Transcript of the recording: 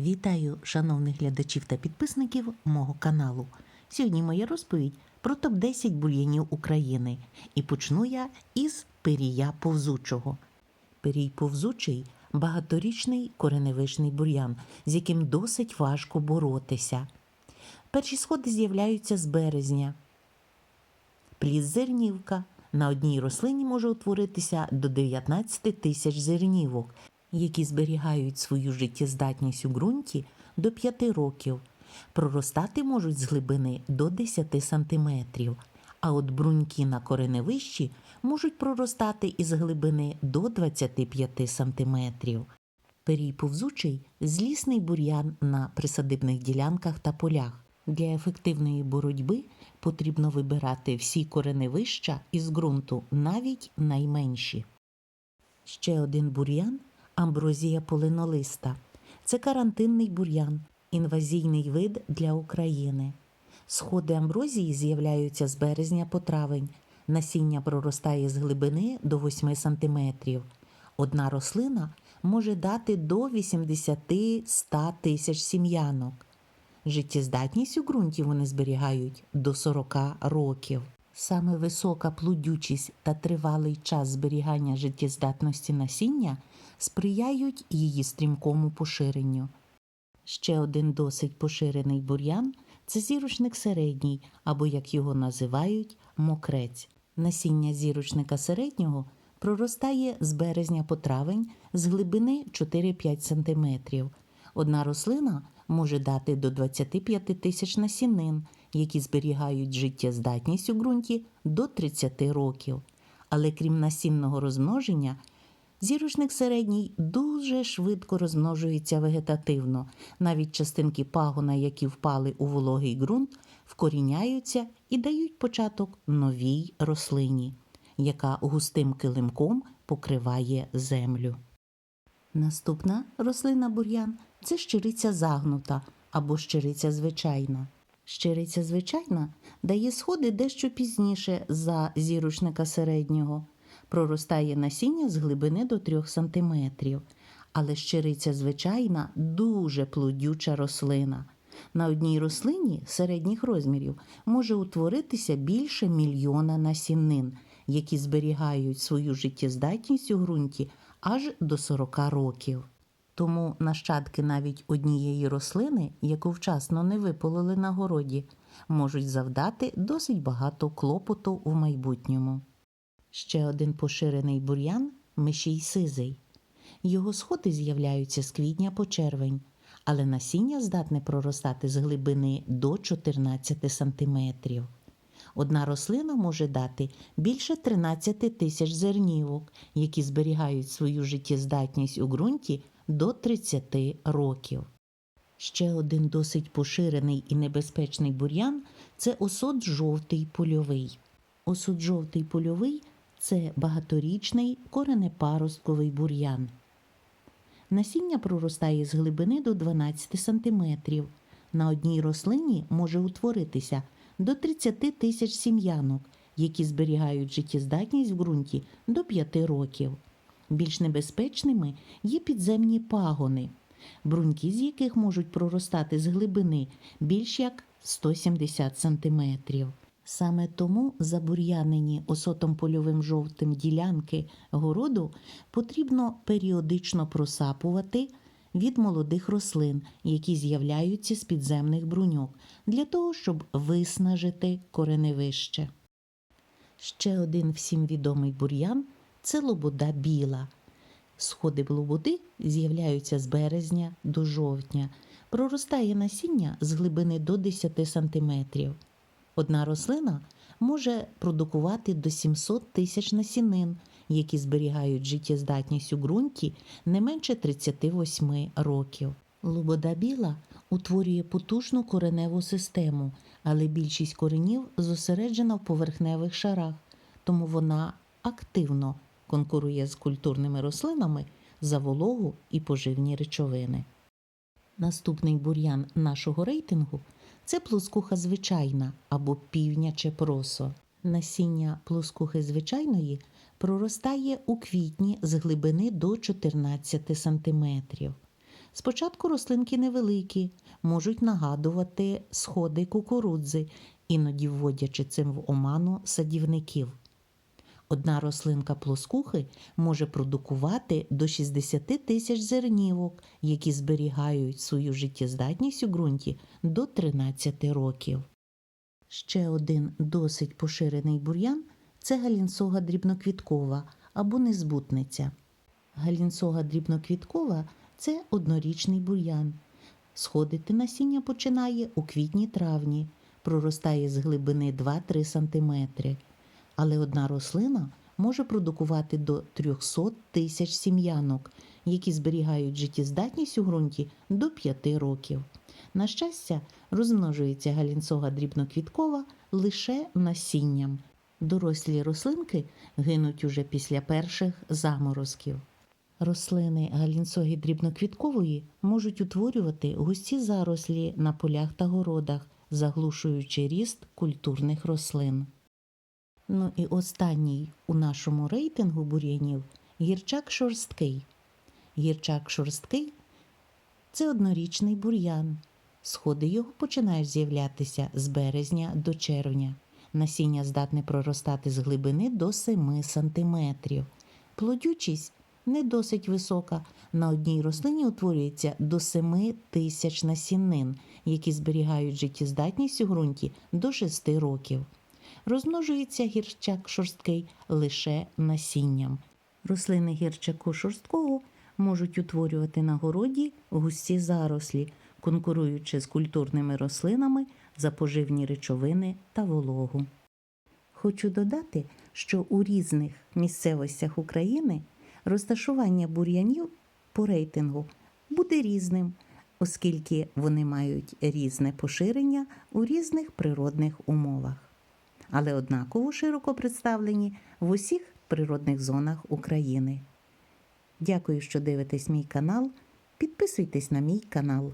Вітаю шановних глядачів та підписників мого каналу. Сьогодні моя розповідь про топ-10 бур'янів України. І почну я із пирія повзучого. Пирій повзучий багаторічний кореневишний бур'ян, з яким досить важко боротися. Перші сходи з'являються з березня. Плід зернівка. На одній рослині може утворитися до 19 тисяч зернівок, які зберігають свою життєздатність у ґрунті до 5 років. Проростати можуть з глибини до 10 сантиметрів, а от бруньки на кореневищі можуть проростати із глибини до 25 сантиметрів. Перій повзучий злісний бур'ян на присадибних ділянках та полях. Для ефективної боротьби потрібно вибирати всі кореневища із ґрунту, навіть найменші. Ще один бур'ян амброзія полинолиста. Це карантинний бур'ян, інвазійний вид для України. Сходи амброзії з'являються з березня по травень. Насіння проростає з глибини до 8 см. Одна рослина може дати до 80-100 тисяч сім'янок. Життєздатність у ґрунті вони зберігають до 40 років. Саме висока плодючість та тривалий час зберігання життєздатності насіння сприяють її стрімкому поширенню. Ще один досить поширений бур'ян це зірочник середній, або, як його називають, мокрець. Насіння зірочника середнього проростає з березня по травень з глибини 4-5 см. Одна рослина може дати до 25 тисяч насінин, які зберігають життєздатність у ґрунті до 30 років. Але крім насінного розмноження, зірочник середній дуже швидко розмножується вегетативно. Навіть частинки пагона, які впали у вологий ґрунт, вкоріняються і дають початок новій рослині, яка густим килимком покриває землю. Наступна рослина бур'ян це щириця загнута або щириця звичайна. Щириця звичайна дає сходи дещо пізніше за зірочника середнього. Проростає насіння з глибини до 3 см. Але щириця звичайна дуже плодюча рослина. На одній рослині середніх розмірів може утворитися більше мільйона насінин, які зберігають свою життєздатність у ґрунті аж до 40 років. Тому нащадки навіть однієї рослини, яку вчасно не випололи на городі, можуть завдати досить багато клопоту в майбутньому. Ще один поширений бур'ян мишій сизий. Його сходи з'являються з квітня по червень, але насіння здатне проростати з глибини до 14 сантиметрів. Одна рослина може дати більше 13 тисяч зернівок, які зберігають свою життєздатність у ґрунті до 30 років. Ще один досить поширений і небезпечний бур'ян це осот жовтий польовий. Осот жовтий польовий це багаторічний коренепаростковий бур'ян. Насіння проростає з глибини до 12 см. На одній рослині може утворитися до 30 тисяч сім'янок, які зберігають життєздатність в ґрунті до 5 років. Більш небезпечними є підземні пагони, бруньки з яких можуть проростати з глибини більш як 170 см. Саме тому забур'янені осотом польовим жовтим ділянки городу потрібно періодично просапувати від молодих рослин, які з'являються з підземних бруньок, для того, щоб виснажити кореневище. Ще один всім відомий бур'ян це лобода біла. Сходи лободи з'являються з березня до жовтня. Проростає насіння з глибини до 10 см. Одна рослина може продукувати до 700 тисяч насінин, які зберігають життєздатність у ґрунті не менше 38 років. Лобода біла утворює потужну кореневу систему, але більшість коренів зосереджена в поверхневих шарах, тому вона активно конкурує з культурними рослинами за вологу і поживні речовини. Наступний бур'ян нашого рейтингу це плоскуха звичайна або півняче просо. Насіння плоскухи звичайної проростає у квітні з глибини до 14 см. Спочатку рослинки невеликі, можуть нагадувати сходи кукурудзи, іноді вводячи цим в оману садівників. Одна рослинка плоскухи може продукувати до 60 тисяч зернівок, які зберігають свою життєздатність у ґрунті до 13 років. Ще один досить поширений бур'ян це галінсога дрібноквіткова або незбутниця. Галінсога дрібноквіткова це однорічний бур'ян. Сходити насіння починає у квітні-травні, проростає з глибини 2-3 см. Але одна рослина може продукувати до 300 тисяч сім'янок, які зберігають життєздатність у ґрунті до 5 років. На щастя, розмножується галінсога дрібноквіткова лише насінням. Дорослі рослинки гинуть уже після перших заморозків. Рослини галінсоги дрібноквіткової можуть утворювати густі зарослі на полях та городах, заглушуючи ріст культурних рослин. Ну і останній у нашому рейтингу бур'янів гірчак шорсткий. Гірчак шорсткий це однорічний бур'ян. Сходи його починають з'являтися з березня до червня. Насіння здатне проростати з глибини до 7 см. Плодючість не досить висока. На одній рослині утворюється до 7 тисяч насінин, які зберігають життєздатність у ґрунті до 6 років. Розмножується гірчак шорсткий лише насінням. Рослини гірчаку шорсткого можуть утворювати на городі густі зарослі, конкуруючи з культурними рослинами за поживні речовини та вологу. Хочу додати, що у різних місцевостях України розташування бур'янів по рейтингу буде різним, оскільки вони мають різне поширення у різних природних умовах, але однаково широко представлені в усіх природних зонах України. Дякую, що дивитесь мій канал. Підписуйтесь на мій канал.